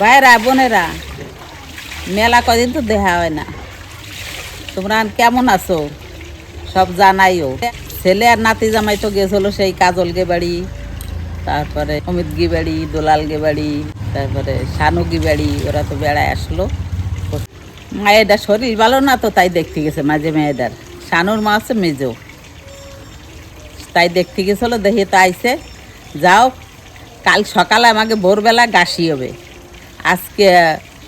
ভাইরা, বোনেরা, মেলা কদিন তো দেখা হয় না। তোমরা কেমন আছো? সব জানাইও। ছেলে আর নাতি জামাই তো গেছিল সেই কাজল গে বাড়ি তারপরে অমিত গি বাড়ি দোলাল গে বাড়ি তারপরে শানু গি বাড়ি ওরা তো বেড়ায় আসলো। মায়েদার শরীর ভালো না তো তাই দেখতে গেছে মাঝে মেয়েদার। শানুর মা আছে মেজো। তাই দেখতে গেছিল, দেখি তো আইসে যাও, কাল সকালে আমাকে ভোরবেলা গাছি হবে। আজকে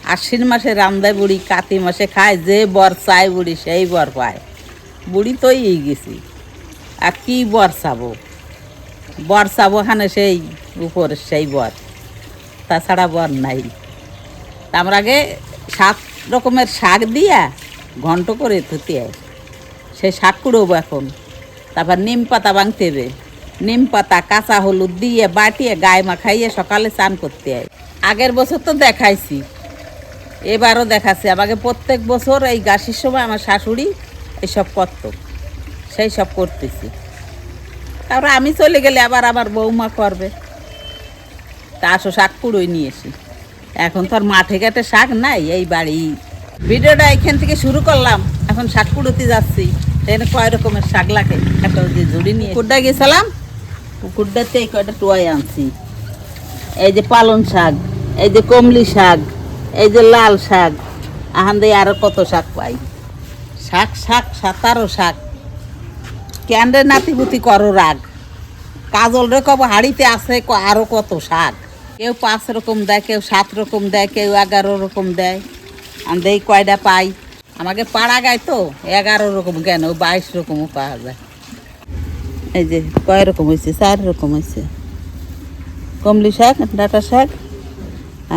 আশ্বিন মাসে রামদায় বুড়ি, কাতি মাসে খায়, যে বর চায় বুড়ি সেই বর পায়। বুড়ি তো এই গেছি। আর কি বর চাবো বর চাবো ওখানে সেই উপর সেই বর। তাছাড়া বর নাই। আমরা আগে সাত রকমের শাক দিয়া ঘন্ট করে থুতে সেই শাক কুড়োবো এখন। তারপর নিম পাতা হবে। নিম পাতা কাঁচা হলুদ দিয়ে বাটিয়ে গায়ে মাখাইয়ে সকালে চান করতে হয় আগের বছর তো দেখাইছি, এবারও দেখাচ্ছি। আমাকে প্রত্যেক বছর এই গাছের সময় আমার শাশুড়ি এইসব করতো, সেই সব করতেছি। তারপরে আমি চলে গেলে আবার আমার বৌমা করবে। তা আসো শাক কুড়োই নিয়ে এসি। এখন তো আর মাঠে ঘাটে শাক নাই, এই বাড়ি। ভিডিওটা এখান থেকে শুরু করলাম, এখন শাক কুড়োতে যাচ্ছি। এখানে কয় রকমের শাক লাগে, একটা যে ঝুড়ি নিয়ে কুড়টা গেছিলাম কুড়টাতে এই কয়টা টোয়াই আনছি। এই যে পালন শাক এই যে কমলি শাক, এই যে লাল শাক, আহান দিয়ে আরও কত শাক পাই? শাক শাক, সাতারো শাক। ক্যান্ডে নাতিপুতি করো রাগ? কাজল রে কব হাড়িতে আছে ক- আরও কত শাক? কেউ পাঁচ রকম দেয়, কেউ সাত রকম দেয়, কেউ এগারো রকম দেয়। আমি এই কয়টা পাই? আমাকে পাড়া গায় তো, এগারো রকম কেন? বাইশ রকমও পাওয়া যায়। এই যে কয় রকম হয়েছে চার রকম হয়েছে কমলি শাক, ডাটা শাক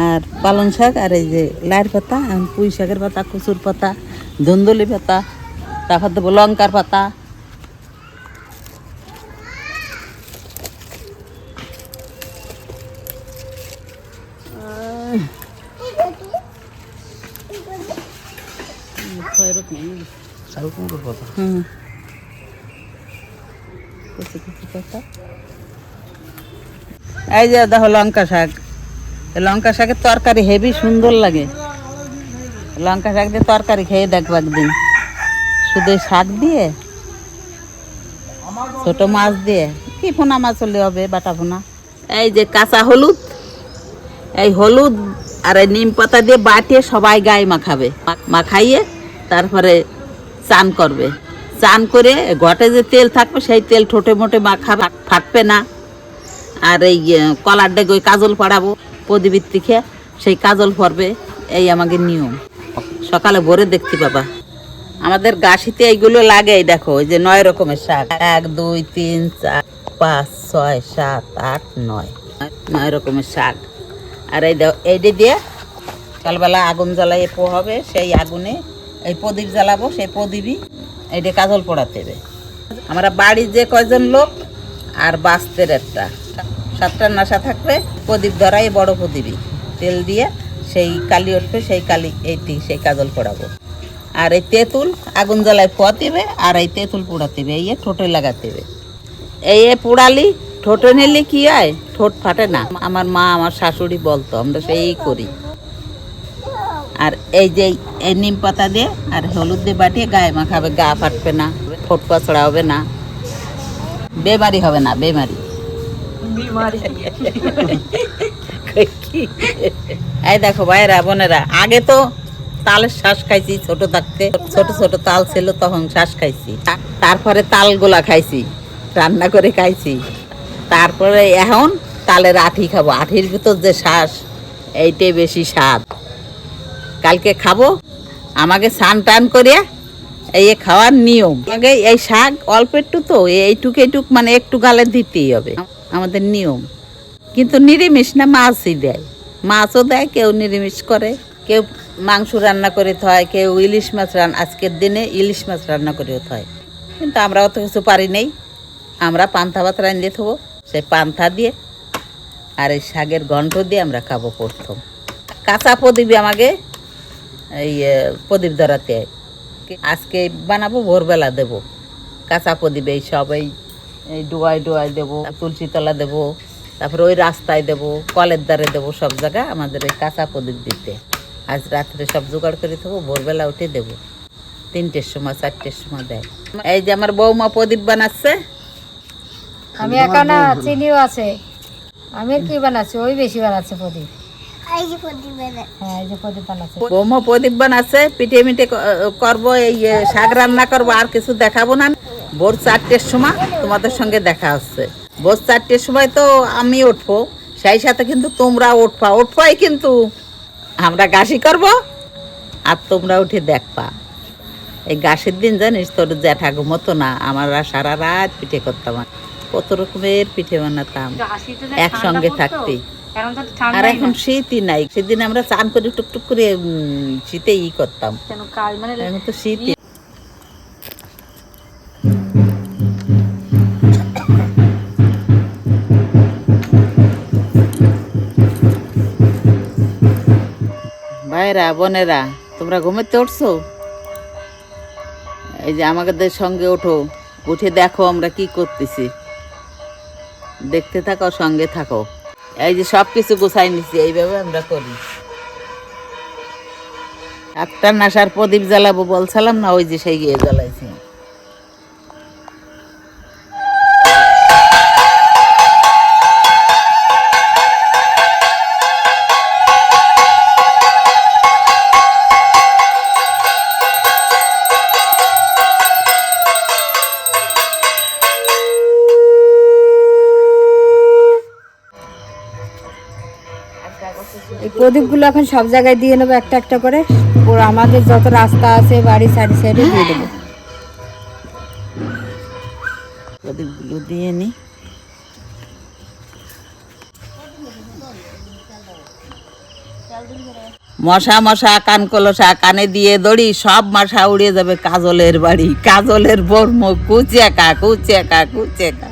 আর পালং শাক আর এই যে লাইর পাতা পুঁই শাকের পাতা, কচুর পাতা, ধুন্দলি পাতা, তারপর দেবো লঙ্কার পাতা। এই যে দেখো লঙ্কা শাক। লঙ্কা শাকের তরকারি হেভি সুন্দর লাগে। লঙ্কা শাক দিয়ে তরকারি খেয়ে দেখব একদিন। শুধু শাক দিয়ে, ছোট মাছ দিয়ে, কি ফোনা মাছ হলে হবে বাটা ফোনা এই যে কাঁচা হলুদ, এই হলুদ আর এই নিম পাতা দিয়ে বাটিয়ে সবাই গায়ে মাখাবে। মাখাইয়ে তারপরে চান করবে। চান করে ঘটে যে তেল থাকবে, সেই তেল ঠোঁটে মোটে মাখাবে, ফাটবে না। আর এই কলার ডেগে কাজল পড়াবো। প্রদীপের থেকে সেই কাজল পরবে এই আমাকে নিয়ম। সকালে ভোরে দেখতে পাবা। আমাদের গাছিতে এইগুলো লাগে দেখো, ওই যে নয় রকমের শাক। এক, দুই, তিন, চার, পাঁচ, ছয়, সাত, আট, নয়। নয় রকমের শাক। আর এই দেখো এইটা দিয়ে সকালবেলা আগুন জ্বালাইয়ে পোহাবে, সেই আগুনে এই প্রদীপ জ্বালাবো, সেই প্রদীপই এইটা কাজল পোড়াতে হবে। আমরা বাড়ির যে কয়জন লোক, আর বাস্তের একটা সাতটা নেশা থাকবে, প্রদীপ ধরাই বড় প্রদীপই। তেল দিয়ে সেই কালি উঠবে, সেই কালি এইটি সেই কাজল পোড়াবো। আর এই তেঁতুল আগুন জ্বালায় পোয়াতে হবে আর এই তেঁতুল পোড়াতে হবে এই ঠোঁটে লাগাতে হবে এই পোড়ালি, ঠোঁটে নিলে কি হয় ঠোঁট ফাটে না। আমার মা, আমার শাশুড়ি বলতো, আমরা সেই করি। আর এই যে এই নিম পাতা দিয়ে আর হলুদ দিয়ে বাটিয়ে গায়ে মাখাবে, গা ফাটবে না, ঠোঁট পাছড়া হবে না। বেমারি হবে না, বেমারি। এই দেখো ভাইরা বোনেরা, আগে তো তালের শ্বাস খাইছি ছোট থাকতে। ছোট ছোট তাল ছিল, তখন শ্বাস খাইছি। তারপরে তালগোলা খাইছি, রান্না করে খাইছি। তারপরে এখন তালের আঠি খাব। আঠির ভিতর যে শ্বাস এইটাই বেশি স্বাদ। কালকে খাব, আমাকে স্নান টান করিয়া এই খাওয়ার নিয়ম। আগে এই শাক অল্প একটু তো, এইটুক এইটুক মানে একটু গালে দিতেই হবে। আমাদের নিয়ম। কিন্তু নিরামিষ না মাছই দেয়। মাছও দেয়, কেউ নিরামিষ করে, কেউ মাংস রান্না করে হয় কেউ ইলিশ মাছ রান, আজকের দিনে ইলিশ মাছ রান্না করে হয় কিন্তু আমরা অত কিছু পারি নেই। আমরা পান্থা ভাত রান্ধিয়ে থবো, সেই পান্থা দিয়ে আর এই শাকের ঘন্ট দিয়ে আমরা খাব প্রথম। কাঁচা প্রদীপ আমাকে এই প্রদীপ ধরাতে। আজকে বানাবো, ভোরবেলা দেব। কাঁচা প্রদীপ এই সব, এই এই ডুয়াই ডুয়াই দেবো তুলসী তলা দেবো তারপরে ওই রাস্তায় দেবো কলের দ্বারে দেবো সব জায়গায় আমাদের ওই কাঁচা প্রদীপ দিতে। আজ রাত্রে সব জোগাড় করে থাকব ভোরবেলা উঠে দেবো। তিনটের সময় চারটের সময় দেয়। এই যে আমার বৌমা প্রদীপ বানাচ্ছে। আমি একা না চিনিও আছে। আমি কি বানাচ্ছি? ওই বেশি বানাচ্ছে প্রদীপ। হ্যাঁ বৌমা প্রদীপ বানাচ্ছে পিঠে মিঠে করব এই শাক রান্না করব আর কিছু দেখাবো না ভোর চারটের সময় তোমাদের সঙ্গে দেখা হচ্ছে। ভোর চারটের সময় তো আমি উঠবো সেই সাথে কিন্তু তোমরা উঠবা। উঠবাই কিন্তু আমরা গাছি করব আর তোমরা উঠে দেখবা। এই গাছের দিন জানিস তোর জ্যাঠা ঘুমতো না আমরা সারা রাত পিঠে করতাম কত রকমের পিঠে বানাতাম একসঙ্গে থাকতে। আর এখন শীতই নাই সেদিন আমরা চান করে টুকটুক করে শীতে ই করতাম। মানে এখন তো শীতই ভাইরা বোনেরা, তোমরা ঘুমাতে উঠছো? এই যে আমাদের সঙ্গে ওঠো, উঠে দেখো আমরা কি করতেছি। দেখতে থাকো, সঙ্গে থাকো। এই যে সব কিছু গোছাই নিছি, এইভাবে আমরা করি। একটা নাসার প্রদীপ জ্বালাবো, বলছিলাম না, ওই যে সেই গিয়ে জ্বালাইছি এই প্রদীপগুলো এখন সব জায়গায় দিয়ে নেব, একটা একটা করে। ওর আমাদের যত রাস্তা আছে, বাড়ি সাইডে সাইডে দিয়ে দেবো। প্রদীপগুলো দিয়ে নি। মশা মশা, কান কলসা, কানে দিয়ে দড়ি, সব মশা উড়িয়ে যাবে কাজলের বাড়ি। কাজলের বর্ম কুচেকা কুচেকা কুচেকা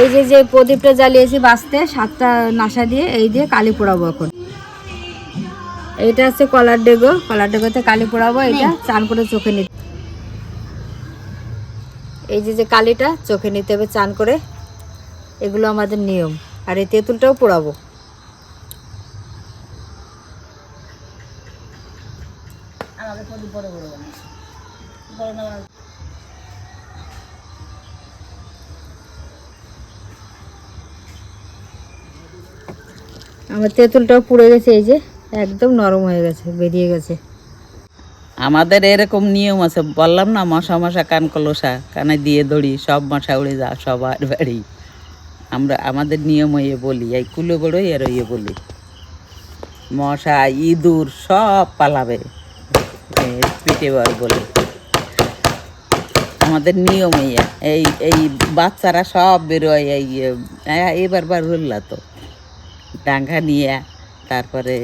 এই যে যে প্রদীপটা জ্বালিয়েছি বাঁচতে সাতটা নাসা দিয়ে এই দিয়ে কালি পোড়াবো এখন। এইটা হচ্ছে কলার ডেগো। কলার ডেগোতে কালি পোড়াবো এটা চান করে চোখে নিতে। এই যে যে কালিটা চোখে নিতে হবে চান করে। এগুলো আমাদের নিয়ম। আর এই তেঁতুলটাও পোড়াবো। আমার তেঁতুলটাও পুড়ে গেছে এই যে। একদম নরম হয়ে গেছে বেরিয়ে গেছে। আমাদের এরকম নিয়ম আছে, বললাম না, মশা মশা কান কলসা, কানে দিয়ে দড়ি, সব মশা উড়ে যা সবার বাড়ি। আমরা, আমাদের নিয়ম ইয়ে বলি, এই কুলো বড়ই আর ইয়ে বলি। মশা, ইঁদুর সব পালাবে বার বলে আমাদের নিয়ম ইয়ে এই এই বাচ্চারা সব বেরোয়, এই এবার বার হল্লা তো। ডাঙ্গা নিয়ে, তারপরে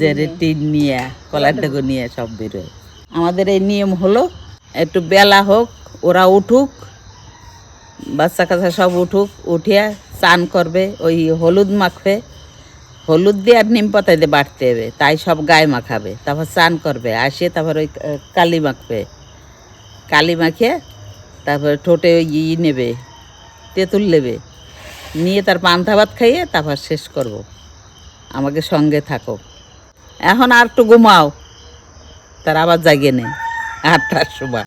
জেরে টিন নিয়ে কলার ডেগো নিয়ে সব বেরোয় আমাদের এই নিয়ম হলো একটু বেলা হোক ওরা উঠুক বাচ্চা কাচ্চা সব উঠুক উঠিয়া চান করবে ওই হলুদ মাখবে। হলুদ দিয়ে আর নিম পাতায় দিয়ে বাটতে হবে তাই সব গায়ে মাখাবে। তারপর চান করবে আসে তারপর ওই কালি মাখবে। কালি মাখিয়ে তারপর ঠোঁটে ওই ই নেবে তেঁতুল নেবে। নিয়ে তার পান্তা ভাত খাইয়ে তারপর শেষ করব। আমাকে সঙ্গে থাকো। এখন আর একটু ঘুমাও। তার আবার জাগে নেই আটটার সময়।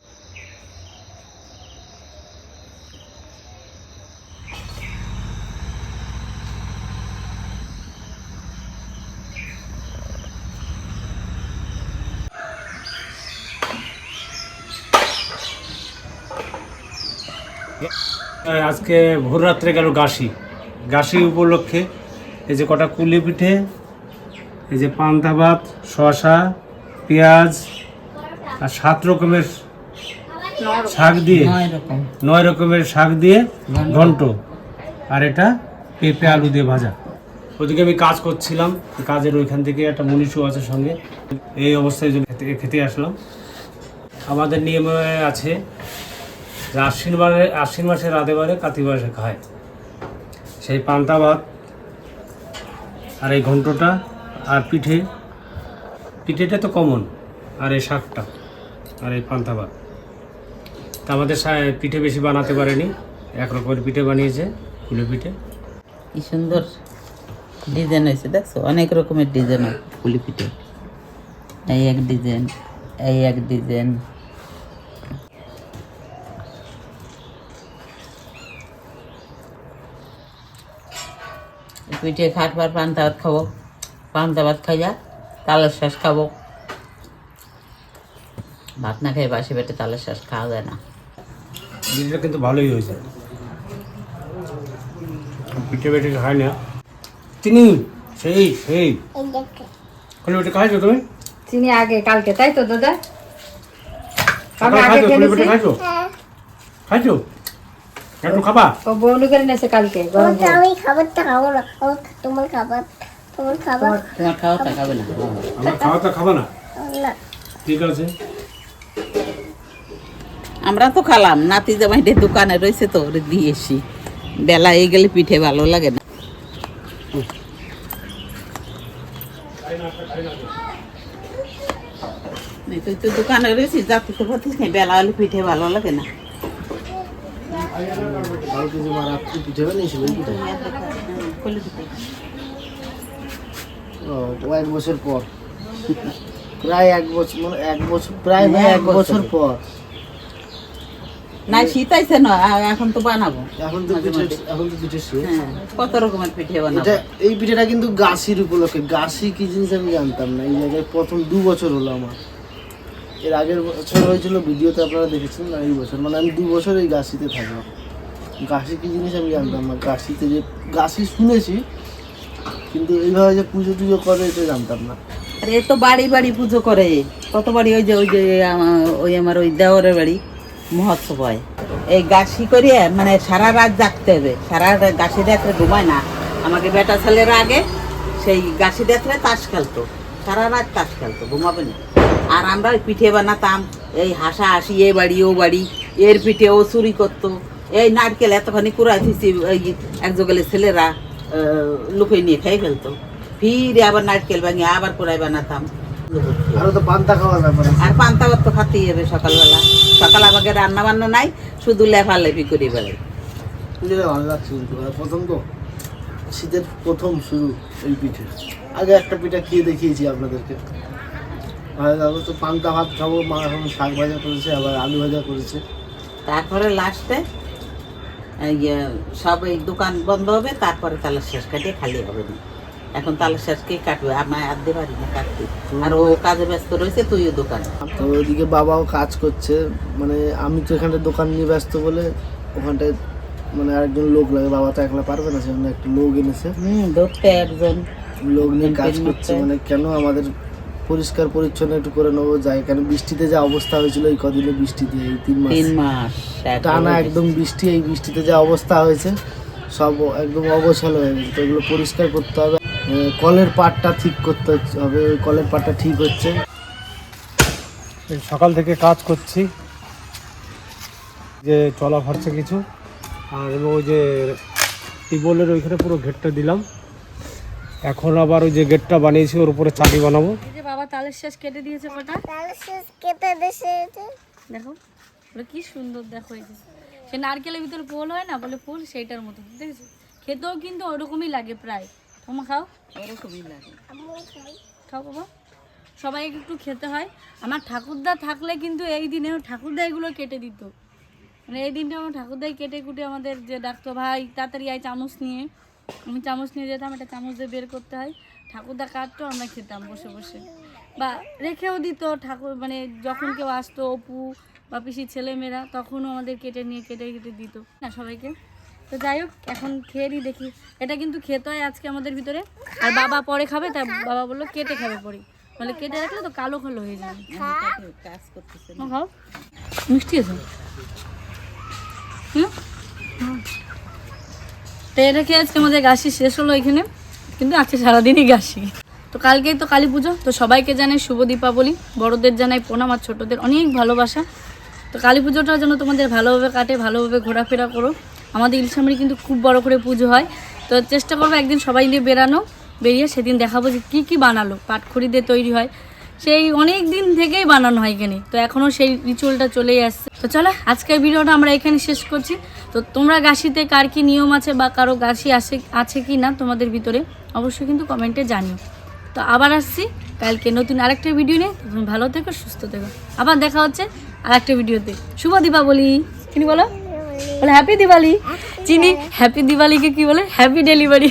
আজকে ভোর রাত্রে গেল গাছি গাছি উপলক্ষে এই যে কটা কুলি পিঠে এই যে পান্তা ভাত শশা পেঁয়াজ আর সাত রকমের শাক দিয়ে নয় রকমের শাক দিয়ে ঘন্ট আর এটা পেঁপে আলু দিয়ে ভাজা। ওদিকে আমি কাজ করছিলাম কাজের ওইখান থেকে একটা মনীষও আছে সঙ্গে এই অবস্থায় খেতে আসলাম। আমাদের নিয়মে আছে যে আশ্বিন বারে আশ্বিন মাসে রাধে বারে কাতি মাসে খায়। সেই পান্তা ভাত আর এই ঘন্টটা আর পিঠে, পিঠেটা তো কমন, আর এই শাকটা, আর এই পান্তা ভাত। তা আমাদের পিঠে বেশি বানাতে পারেনি, এক রকমের পিঠে বানিয়েছে ফুলে পিঠে। কি সুন্দর ডিজাইন হয়েছে, দেখছ? অনেক রকমের ডিজাইন হয় পুলি পিঠে। এই এক ডিজাইন, এই এক ডিজাইন। পিঠে খাটবার পান্তা ভাত খাব। পান্তা ভাত খাইয়া তালের শ্বাস খাব। ভাত না খেয়ে বাসি পেটে তালের শ্বাস খাওয়া যায় না। পিঠেটা কিন্তু ভালোই হয়েছে। পিঠে পিঠে খায় না। চিনি সেই সেই। ফুলে পিঠে খাইছো তুমি? চিনি আগে কালকে তাই তো দাদা? সকালে খাইছো খাইছো? খাইছো? একটু খাবা? ও বৌনি করে নেছে কালকে গরম। আমি খাবারটা খাব না। আমার তোমার খাবার তোমার খাবার। তোমার খাবে না। আমার না? না। ঠিক আছে। আমরা তো খালাম। নাতি জামাইটে দোকানে রয়েছে তো ওরে দিয়েছি বেলা এই গেলে পিঠে ভালো লাগে না। তুই তো দোকানে রয়েছিস যাতে তো পারতিস না বেলা হলে পিঠে ভালো লাগে না। কলি পিঠে। ও ও এক বছর পর। প্রায় এক বছর মানে এক বছর প্রায় না এক এক বছর বছর। পর। না শীত আইছে না এখন তো বানাবো। এখন তো পিঠে এখন তো পিঠে হ্যাঁ কত রকমের পিঠে বানাবো? এটা এই পিঠেটা কিন্তু গাছির উপলক্ষে। গাছি কি জিনিস আমি জানতাম না। এই জায়গায় প্রথম দু বছর হলো আমার। এর আগের বছর হয়েছিল ভিডিওতে আপনারা দেখেছেন না, এই বছর। মানে আমি দু বছর এই গাছিতে থাকলাম। গাছি কি জিনিস আমি জানতাম না, গাছিতে যে গাছি শুনেছি, কিন্তু এইভাবে যে পুজো টুজো করে এটা জানতাম না। আরে তো বাড়ি বাড়ি পুজো করে। কত বাড়ি ওই যে ওই যে ওই আমার ওই দেওয়ারের বাড়ি মহোৎসব হয় এই গাছি করিয়ে মানে সারা রাত জাগতে হবে। সারা গাছি দেখলে ঘুমায় না। আমাকে বেটা ছেলের আগে সেই গাছি দেখলে তাস খেলতো। সারা রাত তাস খেলতো, ঘুমাবে না। আর আমরা ওই পিঠে বানাতাম। এই হাসা হাসি এ বাড়ি ও বাড়ি এর পিঠে ও চুরি করতো। এই নারকেল এতখানি কুড়াই ওই এক জগলে ছেলেরা লুকিয়ে নিয়ে খেয়ে ফেলতো। ফিরে আবার নারকেল ভাঙিয়ে আবার কুড়াই বানাতাম। আরও তো পান্তা ভাত তো খাতেই হবে সকালবেলা। সকাল আমাকে রান্না বান্না নাই শুধু লেফালেফি করে বেড়াই। পুজোটা ভালো লাগছে প্রথম তো শীতের প্রথম শুরু এই পিঠে। আগে একটা পিঠা খেয়ে দেখিয়েছি আপনাদেরকে। লাগল তো পান্তা ভাত খাব মা এখন শাক ভাজা করেছে আবার আলু ভাজা করেছে। তারপরে লাস্টে সব এই দোকান বন্ধ হবে তারপরে তালের শেষ কাটিয়ে খালি হবে না। এখন তালের শেষ কে কাটবে? আমার আনতে পারি না কাটতে। আর ও কাজে ব্যস্ত রয়েছে তুইও দোকান। তো ওইদিকে বাবাও কাজ করছে মানে আমি তো এখানটা দোকান নিয়ে ব্যস্ত বলে ওখানটায় মানে আরেকজন লোক লাগে বাবা তো একলা পারবে না সেজন্য একটা লোক এনেছে। হুম ধরতে একজন। লোক নিয়ে কাজ করছে মানে কেন আমাদের পরিষ্কার পরিচ্ছন্ন একটু করে নেব। যায় কেন বৃষ্টিতে যা অবস্থা হয়েছিল এই কদিনে বৃষ্টিতে এই তিন মাস। তিন মাস টানা একদম বৃষ্টি এই বৃষ্টিতে যা অবস্থা হয়েছে সব একদম অবছল হয়ে গেছে। তো এগুলো পরিষ্কার করতে হবে। কলের পাটটা ঠিক করতে হবে ওই কলের পাটটা ঠিক হচ্ছে। এই সকাল থেকে কাজ করছি যে চলা ফাটছে কিছু আর এবং ওই যে টিউবওয়েলের ওইখানে পুরো গেটটা দিলাম। এখন আবার ওই যে গেটটা বানিয়েছি ওর উপরে চাবি বানাবো। তালের শেষ কেটে দিয়েছে কটা? তাহলে শেষ কেটে দেশে দেখো ওটা কি সুন্দর দেখো এই যে। সে নারকেলের ভিতরে ফুল হয় না? বলে ফুল সেইটার মতো দেখেছ খেতেও কিন্তু ওরকমই লাগে প্রায়। তোমার খাও। ওরকমই লাগে। খাও বাবা। সবাই একটু খেতে হয়। আমার ঠাকুরদা থাকলে কিন্তু এই দিনে ঠাকুরদা এগুলো কেটে দিত। মানে এই দিনটা আমার ঠাকুরদাই কেটে কুটে আমাদের যে ডাক্তার ভাই তাড়াতাড়ি আয় চামচ নিয়ে। আমি চামচ নিয়ে যেতাম একটা চামচ দিয়ে বের করতে হয়। ঠাকুরদা কাটতো আমরা খেতাম বসে বসে। বা রেখেও দিত ঠাকুর মানে যখন কেউ আসতো অপু বা পিসির ছেলেমেয়েরা তখনও আমাদের কেটে নিয়ে কেটে কেটে দিত। না সবাইকে। তো যাই হোক এখন খেয়ে নিই দেখি। এটা কিন্তু খেতে হয় আজকে আমাদের ভিতরে। আর বাবা পরে খাবে তাই বাবা বলল কেটে খাবে পরে। বলে কেটে রাখলে তো কালো কালো হয়ে যাবে। ও খাও। মিষ্টি আছে। তো এটা খেয়ে আজকে আমাদের গাছি শেষ হলো এখানে। কিন্তু আজকে সারাদিনই গাছি তো কালকেই তো কালী পুজো, তো সবাইকে জানাই শুভ দীপাবলি। বড়দের জানাই প্রণাম আর ছোটদের অনেক ভালোবাসা। তো কালী পুজোটা যেন তোমাদের ভালোভাবে কাটে, ভালোভাবে ঘোরাফেরা করো। আমাদের ইলশামারি কিন্তু খুব বড় করে পুজো হয়। তো চেষ্টা করব একদিন সবাই নিয়ে বেরানো বেরিয়ে সেদিন দেখাবো যে কী কী বানালো, পাটখড়ি দিয়ে তৈরি হয়। সেই অনেক দিন থেকেই বানানো হয় এখানে। তো এখনও সেই রিচুয়ালটা চলেই আসছে। তো চলো, আজকের ভিডিওটা আমরা এখানে শেষ করছি। তো তোমরা গাছিতে কার কি নিয়ম আছে বা কারও গাছি আসে, আছে কি না তোমাদের ভিতরে, অবশ্যই কিন্তু কমেন্টে জানিও। তো আবার আসছি। কালকে নতুন আরেকটা ভিডিও নিয়ে। তুমি ভালো থেকো সুস্থ থেকো। আবার দেখা হচ্ছে আরেকটা ভিডিওতে শুভ দীপাবলি। চিনি বলো? বলে হ্যাপি দিওয়ালি চিনি হ্যাপি দিওয়ালিকে কি বলে? Happy delivery